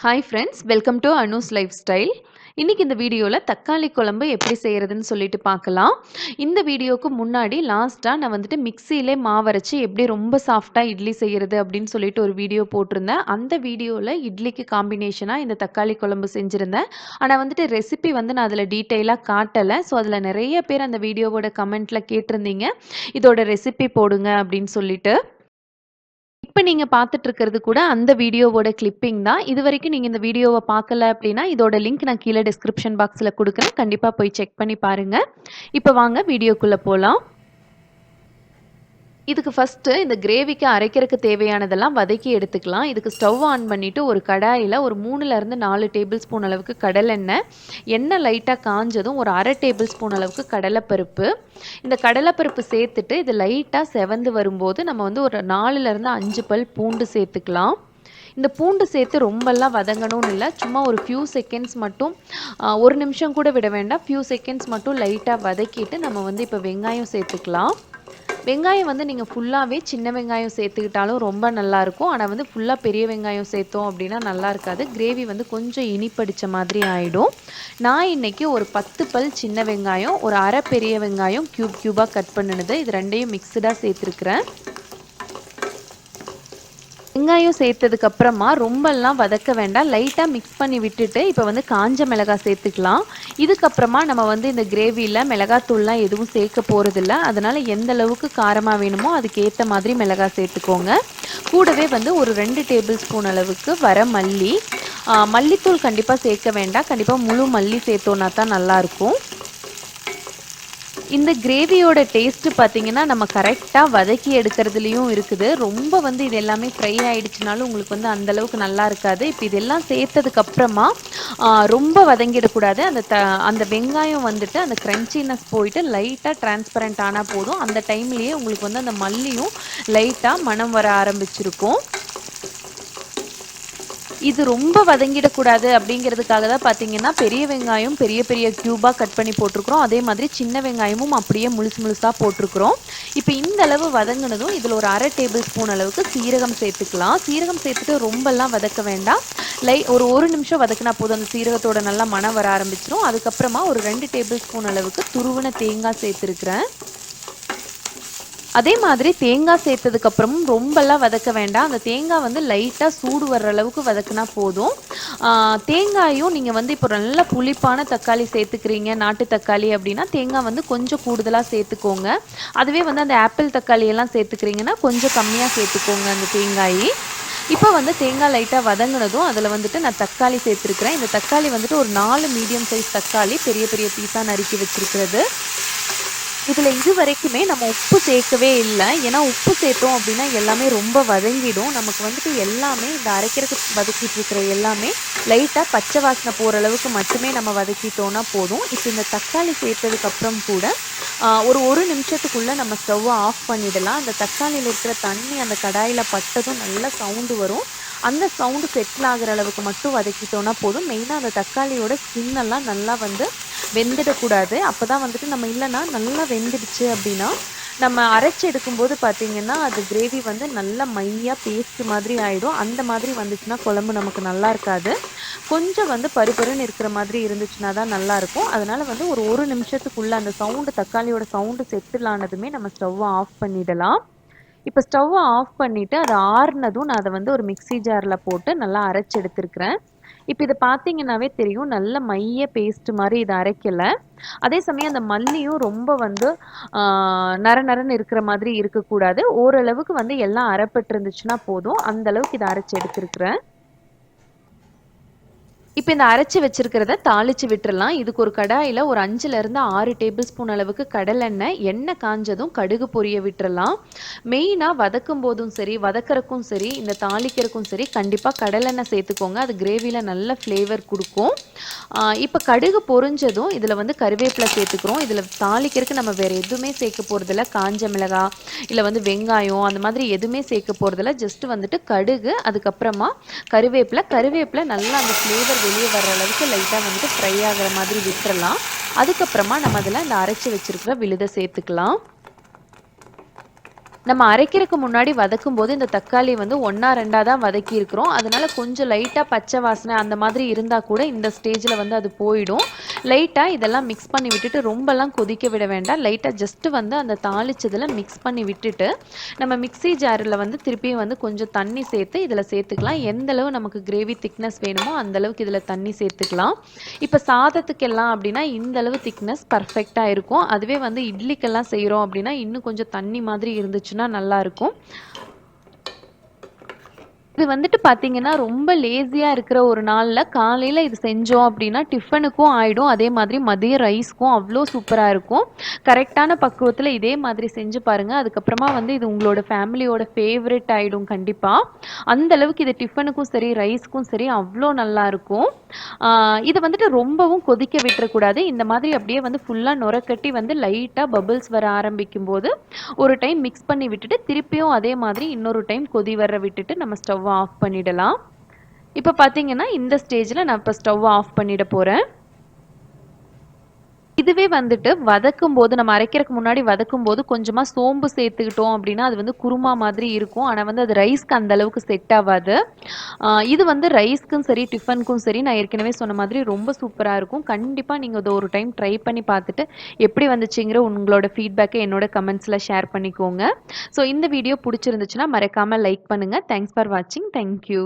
Hi friends welcome to Anu's lifestyle இன்றைக்கி இந்த வீடியோவில் தக்காளி குழம்பு எப்படி செய்கிறதுன்னு சொல்லிட்டு பார்க்கலாம். இந்த வீடியோவுக்கு முன்னாடி லாஸ்ட்டாக நான் வந்துட்டு மிக்சியிலே மாவரைச்சி எப்படி ரொம்ப சாஃப்டாக இட்லி செய்கிறது அப்படின்னு சொல்லிட்டு ஒரு வீடியோ போட்டிருந்தேன். அந்த வீடியோவில் இட்லிக்கு காம்பினேஷனாக இந்த தக்காளி குழம்பு செஞ்சுருந்தேன். ஆனால் வந்துட்டு ரெசிபி வந்து நான் அதில் டீட்டெயிலாக காட்டலை. ஸோ அதில் நிறைய பேர் அந்த வீடியோவோட கமெண்ட்டில் கேட்டிருந்தீங்க. இதோட ரெசிபி போடுங்க அப்படின்னு சொல்லிட்டு. இப்போ நீங்கள் பார்த்துட்டு இருக்கிறது கூட அந்த வீடியோவோட கிளிப்பிங் தான். இது வரைக்கும் நீங்கள் இந்த வீடியோவை பார்க்கல அப்படின்னா இதோட லிங்க் நான் கீழே டிஸ்கிரிப்ஷன் பாக்ஸில் கொடுக்குறேன். கண்டிப்பாக போய் செக் பண்ணி பாருங்கள் இப்போ வாங்க வீடியோக்குள்ளே போகலாம் இதுக்கு ஃபஸ்ட்டு இந்த கிரேவிக்கு அரைக்கிறதுக்கு தேவையானதெல்லாம் வதக்கி எடுத்துக்கலாம். இதுக்கு ஸ்டவ் ஆன் பண்ணிவிட்டு ஒரு கடாயில் ஒரு மூணுலேருந்து நாலு டேபிள் ஸ்பூன் அளவுக்கு கடலெண்ணெய் எண்ணெய் லைட்டாக காஞ்சதும் ஒரு அரை டேபிள் ஸ்பூன் அளவுக்கு கடலைப்பருப்பு. இந்த கடலைப்பருப்பு சேர்த்துட்டு இது லைட்டாக செவந்து வரும்போது நம்ம வந்து ஒரு நாலுலேருந்து அஞ்சு பல் பூண்டு சேர்த்துக்கலாம். இந்த பூண்டு சேர்த்து ரொம்பலாம் வதங்கணும்னு இல்லை சும்மா ஒரு ஃபியூ செகண்ட்ஸ் மட்டும் ஒரு நிமிஷம் கூட விட வேண்டாம். ஃபியூ செகண்ட்ஸ் மட்டும் லைட்டாக வதக்கிட்டு நம்ம வந்து இப்போ வெங்காயம் சேர்த்துக்கலாம். வெங்காயம் வந்து நீங்கள் ஃபுல்லாகவே சின்ன வெங்காயம் சேர்த்துக்கிட்டாலும் ரொம்ப நல்லாயிருக்கும். ஆனால் வந்து ஃபுல்லாக பெரிய வெங்காயம் சேர்த்தோம் அப்படின்னா நல்லா இருக்காது. கிரேவி வந்து கொஞ்சம் இனிப்படித்த மாதிரி ஆகிடும் நான் இன்றைக்கி ஒரு பத்து பல் சின்ன வெங்காயம் ஒரு அரை பெரிய வெங்காயம் க்யூப் க்யூபாக கட் பண்ணினது. இது ரெண்டையும் மிக்சடாக சேர்த்துருக்குறேன். வெங்காயம் சேர்த்ததுக்கு அப்புறமா ரொம்பலாம் வதக்க வேண்டாம். லைட்டாக மிக்ஸ் பண்ணி விட்டுட்டு இப்போ வந்து காஞ்ச மிளகாய் சேர்த்துக்கலாம். இதுக்கப்புறமா நம்ம வந்து இந்த கிரேவியில் மிளகாத்தூள்லாம் எதுவும் சேர்க்க போகிறதில்ல அதனால் எந்த அளவுக்கு காரமாக வேணுமோ அதுக்கேற்ற மாதிரி மிளகாய் சேர்த்துக்கோங்க. கூடவே வந்து ஒரு ரெண்டு டேபிள் ஸ்பூன் அளவுக்கு வர மல்லி. மல்லித்தூள் கண்டிப்பாக சேர்க்க வேண்டாம். கண்டிப்பாக முழு மல்லி சேர்த்தோன்னா தான் நல்லாயிருக்கும். இந்த கிரேவியோட டேஸ்ட்டு பார்த்தீங்கன்னா நம்ம கரெக்டாக வதக்கி எடுக்கிறதுலையும் இருக்குது. ரொம்ப வந்து இது எல்லாமே ஃப்ரை ஆகிடுச்சுனாலும் உங்களுக்கு வந்து அந்தளவுக்கு நல்லா இருக்காது. இப்போ இதெல்லாம் சேர்த்ததுக்கப்புறமா ரொம்ப வதங்கிடக்கூடாது. அந்த த அந்த வெங்காயம் வந்துட்டு அந்த க்ரன்ச்சினஸ் போயிட்டு லைட்டாக டிரான்ஸ்பரண்ட் ஆனால் போதும். அந்த டைம்லேயே உங்களுக்கு வந்து அந்த மல்லியும் லைட்டாக மனம் வர ஆரம்பிச்சிருக்கும். இது ரொம்ப வதங்கிடக்கூடாது அப்படிங்கிறதுக்காக தான் பார்த்தீங்கன்னா பெரிய வெங்காயம் பெரிய பெரிய க்யூபாக கட் பண்ணி போட்டிருக்கிறோம். அதே மாதிரி சின்ன வெங்காயமும் அப்படியே முழுசு முழுசாக போட்டிருக்கிறோம். இப்போ இந்த அளவு வதங்கினதும் இதில் ஒரு அரை டேபிள் ஸ்பூன் அளவுக்கு சீரகம் சேர்த்துக்கலாம். சீரகம் சேர்த்துட்டு ரொம்பலாம் வதக்க வேண்டாம். லை ஒரு ஒரு நிமிஷம் வதக்கினா போதும். அந்த சீரகத்தோட நல்லா மனம் வர ஆரம்பிச்சிடும் அதுக்கப்புறமா ஒரு ரெண்டு டேபிள் ஸ்பூன் அளவுக்கு துருவன தேங்காய் சேர்த்துருக்குறேன். அதே மாதிரி தேங்காய் சேர்த்ததுக்கப்புறமும் ரொம்பலாம் வதக்க வேண்டாம். அந்த தேங்காய் வந்து லைட்டாக சூடு வர்ற அளவுக்கு வதக்குனா போதும். தேங்காயும் நீங்கள் வந்து இப்போ நல்ல புளிப்பான தக்காளி சேர்த்துக்கிறீங்க நாட்டு தக்காளி அப்படின்னா தேங்காய் வந்து கொஞ்சம் கூடுதலாக சேர்த்துக்கோங்க. அதுவே வந்து அந்த ஆப்பிள் தக்காளி எல்லாம் சேர்த்துக்கிறீங்கன்னா கொஞ்சம் கம்மியாக சேர்த்துக்கோங்க அந்த தேங்காய். இப்போ வந்து தேங்காய் லைட்டாக வதங்கினதும் அதில் வந்துட்டு நான் தக்காளி சேர்த்துருக்குறேன். இந்த தக்காளி வந்துட்டு ஒரு நாலு மீடியம் சைஸ் தக்காளி பெரிய பெரிய பீஸாக நறுக்கி வச்சுருக்கிறது. இதில் இது வரைக்குமே நம்ம உப்பு சேர்க்கவே இல்லை. ஏன்னா உப்பு சேர்த்தோம் அப்படின்னா எல்லாமே ரொம்ப வதங்கிடும். நமக்கு வந்துட்டு எல்லாமே இந்த அரைக்கிறதுக்கு வதக்கிட்டு இருக்கிற எல்லாமே லைட்டாக பச்சை வாசனை போகிற அளவுக்கு மட்டுமே நம்ம வதக்கிட்டோன்னா போதும். இப்போ இந்த தக்காளி சேர்த்ததுக்கப்புறம் கூட ஒரு ஒரு நிமிஷத்துக்குள்ளே நம்ம ஸ்டவ்வை ஆஃப் பண்ணிடலாம். அந்த தக்காளியில் இருக்கிற தண்ணி அந்த கடாயில் பட்டதும் நல்ல சவுண்டு வரும். அந்த சவுண்டு செட்டில் ஆகிற அளவுக்கு மட்டும் வதக்கிட்டோன்னா போதும். மெயினாக அந்த தக்காளியோட ஸ்கின்னெல்லாம் நல்லா வந்து வெந்துடக்கூடாது. அப்போ தான் வந்துட்டு நம்ம இல்லைன்னா நல்லா வெந்துடுச்சு அப்படின்னா நம்ம அரைச்சி எடுக்கும்போது பார்த்திங்கன்னா அது கிரேவி வந்து நல்லா மையாக பேஸ்ட் மாதிரி ஆகிடும் அந்த மாதிரி வந்துச்சுன்னா குழம்பு நமக்கு நல்லா இருக்காது. கொஞ்சம் வந்து பருப்பருன்னு இருக்கிற மாதிரி இருந்துச்சுன்னா தான் நல்லாயிருக்கும் அதனால் வந்து ஒரு ஒரு நிமிஷத்துக்குள்ளே அந்த சவுண்டு தக்காளியோட சவுண்டு செட்டில் ஆனதுமே நம்ம ஸ்டவ்வை ஆஃப் பண்ணிடலாம். இப்போ ஸ்டவ்வை ஆஃப் பண்ணிவிட்டு அது ஆறுனதும் நான் அதை வந்து ஒரு மிக்சி ஜாரில் போட்டு நல்லா அரைச்சி எடுத்துருக்கிறேன். இப்போ இதை பார்த்தீங்கன்னாவே தெரியும். நல்ல மைய பேஸ்ட் மாதிரி இதை அரைக்கலை. அதே சமயம் அந்த மல்லியும் ரொம்ப வந்து நர நரன்னு இருக்கிற மாதிரி இருக்கக்கூடாது. ஓரளவுக்கு வந்து எல்லாம் அரைப்பட்டு இருந்துச்சுன்னா போதும். அந்த அளவுக்கு இதை அரைச்சி எடுத்துருக்குறேன். இப்போ இந்த அரைச்சி வச்சிருக்கிறத தாளித்து விட்டுறலாம். இதுக்கு ஒரு கடாயில் ஒரு அஞ்சுலேருந்து ஆறு டேபிள் ஸ்பூன் அளவுக்கு கடலெண்ணெய் எண்ணெய் காஞ்சதும் கடுகு பொரிய விட்டுறலாம். மெயினாக வதக்கும் போதும் சரி வதக்கிறக்கும் சரி இந்த தாளிக்கிறக்கும் சரி கண்டிப்பாக கடலெண்ணெய் சேர்த்துக்கோங்க. அது கிரேவியில் நல்ல ஃப்ளேவர் கொடுக்கும். இப்போ கடுகு பொரிஞ்சதும் இதில் வந்து கருவேப்பிலை சேர்த்துக்கிறோம். இதில் தாளிக்கிறதுக்கு நம்ம வேறு எதுவுமே சேர்க்க போகிறதில்ல காஞ்ச மிளகா இல்லை வந்து வெங்காயம் அந்த மாதிரி எதுவுமே சேர்க்க போகிறதில்ல ஜஸ்ட் வந்துட்டு கடுகு அதுக்கப்புறமா கருவேப்பிலை. கருவேப்பிலை நல்லா அந்த ஃப்ளேவர் வெளியே வர்ற அளவுக்கு லைட்டாக வந்துட்டு ஃப்ரை ஆகிற மாதிரி விட்டுறலாம். அதுக்கப்புறமா நம்ம அதில் இந்த அரைச்சி வச்சுருக்கிற விழுதை சேர்த்துக்கலாம். நம்ம அரைக்கிறதுக்கு முன்னாடி வதக்கும் போது இந்த தக்காளி வந்து ஒன்றா ரெண்டாக தான் வதக்கி இருக்கிறோம். அதனால கொஞ்சம் லைட்டாக பச்சை வாசனை அந்த மாதிரி இருந்தால் கூட இந்த ஸ்டேஜில் வந்து அது போயிடும். லைட்டாக இதெல்லாம் மிக்ஸ் பண்ணி விட்டுட்டு ரொம்பலாம் கொதிக்க விட வேண்டாம். லைட்டாக ஜஸ்ட்டு வந்து அந்த தாளிச்சதில் மிக்ஸ் பண்ணி விட்டுட்டு நம்ம மிக்ஸி ஜாரில் வந்து திருப்பியும் வந்து கொஞ்சம் தண்ணி சேர்த்து இதில் சேர்த்துக்கலாம். எந்த அளவு நமக்கு கிரேவி திக்னஸ் வேணுமோ அந்த அளவுக்கு இதில் தண்ணி சேர்த்துக்கலாம். இப்போ சாதத்துக்கெல்லாம் அப்படின்னா இந்த அளவு திக்னஸ் பர்ஃபெக்டாக இருக்கும். அதுவே வந்து இட்லிக்கெல்லாம் செய்கிறோம் அப்படின்னா இன்னும் கொஞ்சம் தண்ணி மாதிரி இருந்துச்சுன்னா நல்லாயிருக்கும் இது வந்துட்டு பார்த்தீங்கன்னா ரொம்ப லேசியாக இருக்கிற ஒரு நாளில் காலையில் இது செஞ்சோம் அப்படின்னா டிஃபனுக்கும் ஆகிடும் அதே மாதிரி மதிய ரைஸ்க்கும் அவ்வளோ சூப்பராக இருக்கும். கரெக்டான பக்குவத்தில் இதே மாதிரி செஞ்சு பாருங்கள் அதுக்கப்புறமா வந்து இது உங்களோட ஃபேமிலியோட ஃபேவரெட் ஆகிடும் கண்டிப்பாக அந்த அளவுக்கு இது டிஃபனுக்கும் சரி ரைஸ்க்கும் சரி அவ்வளோ நல்லாயிருக்கும் இதை வந்துட்டு ரொம்பவும் கொதிக்க விட்டுறக்கூடாது. இந்த மாதிரி அப்படியே வந்து ஃபுல்லாக நுரக்கட்டி வந்து லைட்டாக பபுள்ஸ் வர ஆரம்பிக்கும் போது ஒரு டைம் மிக்ஸ் பண்ணி விட்டுட்டு திருப்பியும் அதே மாதிரி இன்னொரு டைம் கொதி வர விட்டுட்டு நம்ம ஸ்டவ் ஆஃப் பண்ணிடலாம். இப்போ பார்த்தீங்கன்னா இந்த ஸ்டேஜில் நான் இப்போ ஸ்டவ் ஆஃப் பண்ணிட போகிறேன் இதுவே வந்துட்டு வதக்கும் போது நம்ம அரைக்கிறதுக்கு முன்னாடி வதக்கும் போது கொஞ்சமாக சோம்பு சேர்த்துக்கிட்டோம் அப்படின்னா அது வந்து குருமா மாதிரி இருக்கும். ஆனால் வந்து அது ரைஸ்க்கு அந்த அளவுக்கு செட் ஆகாது. இது வந்து ரைஸ்க்கும் சரி டிஃபனுக்கும் சரி நான் ஏற்கனவே சொன்ன மாதிரி ரொம்ப சூப்பராக இருக்கும். கண்டிப்பாக நீங்கள் அதை ஒரு டைம் ட்ரை பண்ணி பார்த்துட்டு எப்படி வந்துச்சுங்கிற உங்களோட ஃபீட்பேக்கை என்னோட கமெண்ட்ஸில் ஷேர் பண்ணிக்கோங்க. ஸோ இந்த வீடியோ பிடிச்சிருந்துச்சுன்னா மறக்காமல் லைக் பண்ணுங்கள் தேங்க்ஸ் ஃபார் வாட்சிங் தேங்க்யூ